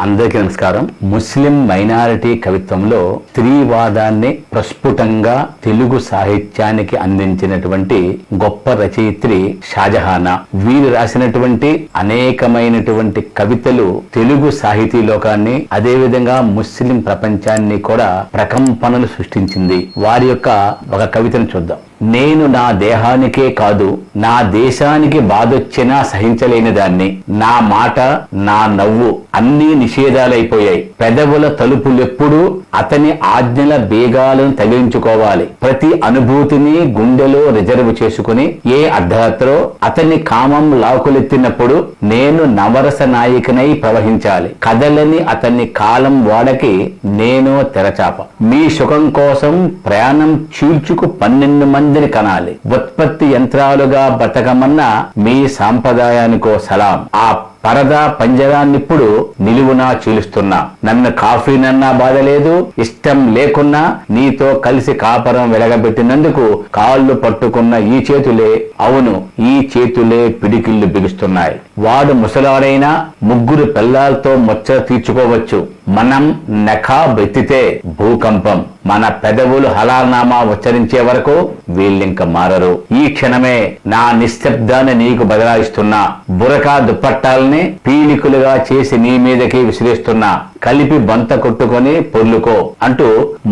అందరికీ నమస్కారం. ముస్లిం మైనారిటీ కవిత్వంలో స్త్రీవాదాన్ని ప్రస్ఫుటంగా తెలుగు సాహిత్యానికి అందించినటువంటి గొప్ప రచయిత్రి షాజహానా. వీరు రాసినటువంటి అనేకమైనటువంటి కవితలు తెలుగు సాహితీ లోకాన్ని అదేవిధంగా ముస్లిం ప్రపంచాన్ని కూడా ప్రకంపనలు సృష్టించింది. వారి యొక్క ఒక కవితను చూద్దాం. నేను నా దేహానికే కాదు నా దేశానికి బాధొచ్చినా సహించలేని దాన్ని. నా మాట నా నవ్వు అన్నీ నిషేధాలైపోయాయి. పెదవుల తలుపులెప్పుడు అతని ఆజ్ఞల బేగాలను తగిలించుకోవాలి. ప్రతి అనుభూతిని గుండెలో రిజర్వ్ చేసుకుని ఏ అర్ధరాత్రో అతని కామం లాకులెత్తినప్పుడు నేను నవరస నాయకునై ప్రవహించాలి. కదలని అతన్ని కాలం వాడకి నేను తెరచాప. మీ సుఖం కోసం ప్రయాణం చీల్చుకు పన్నెండు మంది మందిని కనాలి. ఉత్పత్తి యంత్రాలుగా బతకమన్న మీ సాంప్రదాయానికో సలాం. ఆ పరదా పంజరాన్నిప్పుడు నిలువునా చీలుస్తున్నా. నన్ను కాఫీనన్నా బాధ లేదు ఇష్టం లేకున్నా నీతో కలిసి కాపరం వెలగబెట్టినందుకు కాళ్ళు పట్టుకున్న ఈ చేతులే అవును ఈ చేతులే పిడికిళ్ళు బిగుస్తున్నాయి. వాడు ముసలాడైనా ముగ్గురు పిల్లలతో ముచ్చట తీర్చుకోవచ్చు. మనం నఖా బెత్తితే భూకంపం. మన పెదవులు హలాల్నామా ఉచ్చరించే వరకు వీళ్ళింక మారరు. ఈ క్షణమే నా నిశ్శబ్దాన్ని నీకు బదలాయిస్తున్నా. బురకా దుప్పట్టాలను పీలికులుగా చేసి నీ మీదకి విసిరేస్తున్నా. కలిపి బంత కొట్టుకొని పొర్లుకో అంటూ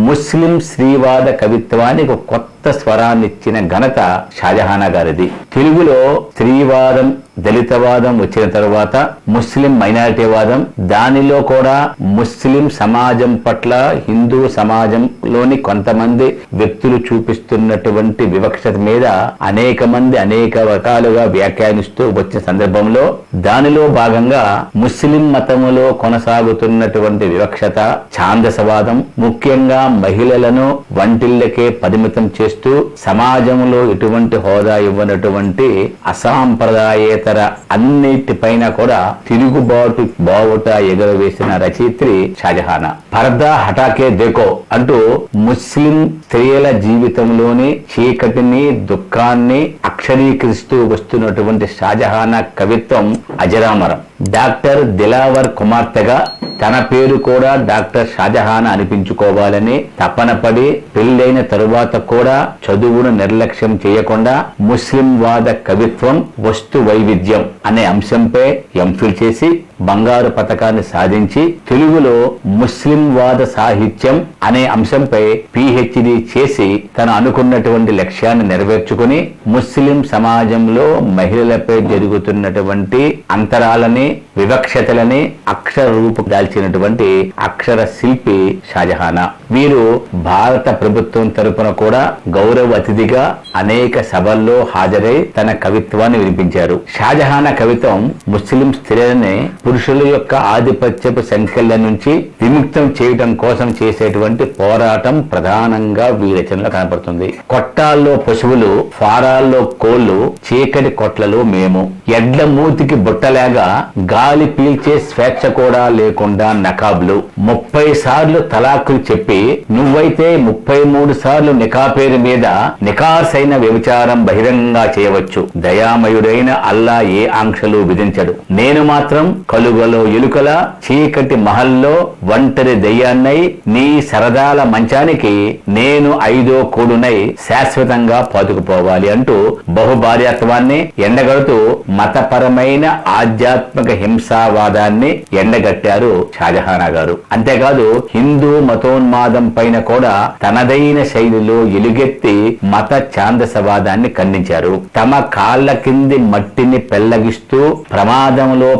ముస్లిం శ్రీవాద కవిత్వానికి ఒక కొత్త స్వరాన్నిచ్చిన ఘనత షాజహానా గారిది. తెలుగులో స్త్రీవాదం దళితవాదం వచ్చిన తరువాత ముస్లిం మైనారిటీవాదం దానిలో కూడా ముస్లిం సమాజం పట్ల హిందూ సమాజంలోని కొంతమంది వ్యక్తులు చూపిస్తున్నటువంటి వివక్షత మీద అనేక మంది అనేక రకాలుగా వ్యాఖ్యానిస్తూ వచ్చిన సందర్భంలో దానిలో భాగంగా ముస్లిం మతములో కొనసాగుతున్నటువంటి వివక్షత ఛాందసవాదం ముఖ్యంగా మహిళలను వంటిల్లకే పరిమితం చేస్తూ సమాజంలో ఎటువంటి హోదా ఇవ్వనటువంటి అసాంప్రదాయేతర అన్నిటిపైన కూడా తిరుగుబాటు బావుట ఎగరవేసిన రచయిత్రి షాజహానా. పర్దా హఠాకే దేకో అంటూ ముస్లిం స్త్రీల జీవితంలోని చీకటిని దుఃఖాన్ని అక్షరీకరిస్తూ వస్తున్నటువంటి షాజహానా కవిత్వం అజరామరం. డాక్టర్ దిలావర్ కుమార్తెగా తన పేరు కూడా డాక్టర్ షాజహాన్ అనిపించుకోవాలని తపన పడి పెళ్ళైన తరువాత కూడా చదువును నిర్లక్ష్యం చేయకుండా ముస్లిం వాద కవిత్వం వస్తు వైవిధ్యం అనే అంశంపై ఎంఫిల్ చేసి బంగారు పథకాన్ని సాధించి తెలుగులో ముస్లిం వాద సాహిత్యం అనే అంశంపై పిహెచ్డి చేసి తను అనుకున్నటువంటి లక్ష్యాన్ని నెరవేర్చుకుని ముస్లిం సమాజంలో మహిళలపై జరుగుతున్నటువంటి అంతరాలని వివక్షతలని అక్షర రూపు దాల్చినటువంటి అక్షర శిల్పి షాజహానా. వీరు భారత ప్రభుత్వం తరపున కూడా గౌరవ అతిథిగా అనేక సభల్లో హాజరై తన కవిత్వాన్ని వినిపించారు. షాజహానా కవిత్వం ముస్లిం స్త్రీలని పురుషుల యొక్క ఆధిపత్యపు సంఖ్యల నుంచి విముక్తం చేయడం కోసం చేసేటువంటి పోరాటం ప్రధానంగా ఈ రచనలో కనపడుతుంది కొట్టాల్లో పశువులు ఫారాల్లో కోళ్ళు చీకటి కొట్లలో మేము. ఎడ్ల మూతికి బుట్టలేగా గాలి పీల్చే స్వేచ్ఛ కూడా లేకుండా నకాబ్లు. ముప్పై సార్లు తలాకులు చెప్పి నువ్వైతే ముప్పై మూడు సార్లు నికా పేరు మీద నికాసైన వ్యభిచారం బహిరంగంగా చేయవచ్చు. దయామయుడైన అల్లా ఏ ఆంక్షలు విధించడు. నేను మాత్రం కలుగలో ఎలుకల చీకటి మహల్లో ఒంటరి దయ్యాన్నై నీ సరదాల మంచానికి నేను ఐదో కూడునై శాశ్వతంగా పాతుకుపోవాలి అంటూ బహుభార్యాత్వాన్ని ఎండగడుతూ మతపరమైన ఆధ్యాత్మిక హింసావాదాన్ని ఎండగట్టారు షాజహానా గారు. అంతేకాదు హిందూ మతోన్మాదం పైన కూడా తనదైన శైలిలో ఎలుగెత్తి మత ఛాందసవాదాన్ని ఖండించారు. తమ కాళ్ళ కింది మట్టిని పెల్లగిస్తూ ప్రమాదంలో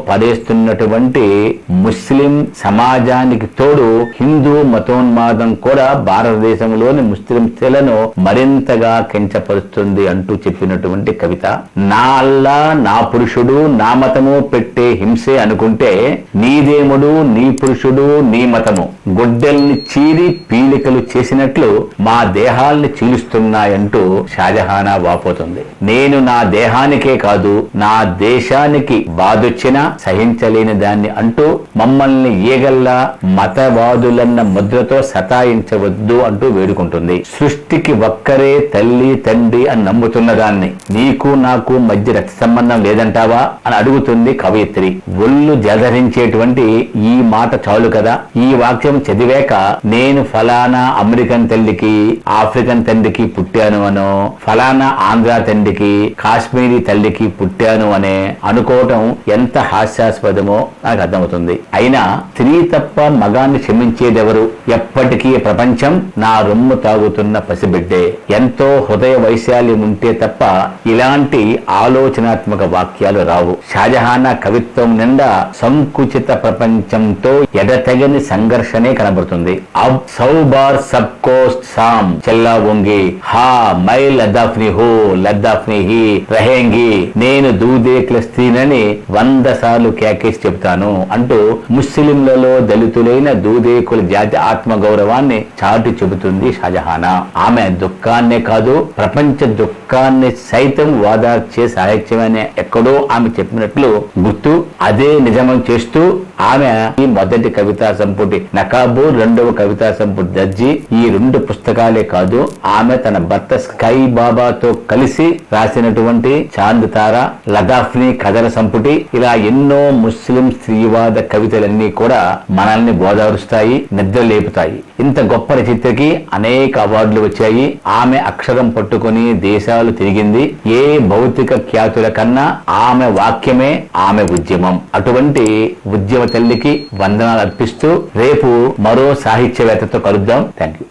ఉన్నటువంటి ముస్లిం సమాజానికి తోడు హిందూ మతోన్మాదం కూడా భారతదేశంలోని ముస్లిం స్త్రీలను మరింతగా కించపరుస్తుంది అంటూ చెప్పినటువంటి కవిత. నా అల్లా నా పురుషుడు నా మతము పెట్టే హింసే అనుకుంటే నీ దేవుడు నీ పురుషుడు నీ మతము. గుడ్డల్ని చీరి పీలికలు చేసినట్లు మా దేహాల్ని చీలుస్తున్నాయంటూ షాజహానా వాపోతుంది. నేను నా దేహానికే కాదు నా దేశానికి బాధొచ్చినా సహించలే లేని దాన్ని అంటూ మమ్మల్ని ఏగల్లా మతవాదులన్న ముద్రతో సతాయించవద్దు అంటూ వేడుకుంటుంది. సృష్టికి ఒక్కరే తల్లి తండ్రి అని నమ్ముతున్న దాన్ని నీకు నాకు మధ్య రక్త సంబంధం లేదంటావా అని అడుగుతుంది కవయిత్రి. ఒళ్ళు జదరించేటువంటి ఈ మాట చాలు కదా? ఈ వాక్యం చదివాక నేను ఫలానా అమెరికన్ తల్లికి ఆఫ్రికన్ తండ్రికి పుట్టాను అనో ఫలానా ఆంధ్ర తండ్రికి కాశ్మీరీ తల్లికి పుట్టాను అనే అనుకోవటం ఎంత హాస్యాస్పదమో నాకు అర్థమవుతుంది. అయినా స్త్రీ తప్ప మగాన్ని క్షమించేదెవరు? ఎప్పటికీ ప్రపంచం నా రొమ్ము తాగుతున్న పసిబిడ్డే. ఎంతో హృదయ వైశాల్యం ఉంటే తప్ప ఇలాంటి ఆలోచనాత్మక వాక్యాలు రావు. షాజహానా కవిత్వం నిండా సంకుచిత ప్రపంచంతో ఎడతెగని సంఘర్షణే కనబడుతుంది. అబ్ సౌబార్ సామ్. చెల్లా వంగి హా మై లద్దాఫ్ని హో లద్దాఫ్ని హి రహేంగి నేను దూదేకుల స్త్రీనని వంద సార్లు కేకేసి చెబుతాను అంటూ ముస్లింలలో దళితులైన దూదేకుల జాతి ఆత్మ గౌరవాన్ని చాటి చెబుతుంది షాజహానా. ఆమె దుఃఖాన్నే కాదు ప్రపంచ దుఃఖాన్ని సైతం వాదార్చే సాహిత్యమనే ఎక్కడో ఆమె చెప్పినట్లు గుర్తు అదే నిజమం చేస్తూ ఆమె ఈ మొదటి కవితా సంపుటి నకాబు రెండవ కవితా సంపుటి దర్జీ ఈ రెండు పుస్తకాలే కాదు ఆమె తన భర్త స్కై బాబాతో కలిసి రాసినటువంటి చాంద్ తార లదాఫ్ని కథల సంపుటి. ఇలా ఎన్నో ముస్లిం స్త్రీవాద కవితలన్నీ కూడా మనల్ని బోధారుస్తాయి నిద్ర లేపుతాయి ఇంత గొప్ప రచయితకి అనేక అవార్డులు వచ్చాయి. ఆమె అక్షరం పట్టుకుని దేశాలు తిరిగింది. ఏ భౌతిక ఖ్యాతుల కన్నా ఆమె వాక్యమే ఆమె ఉద్యమం. అటువంటి ఉద్యమ తల్లికి వందనాలు అర్పిస్తూ రేపు మరో సాహిత్యవేత్తతో కలుద్దాం. Thank you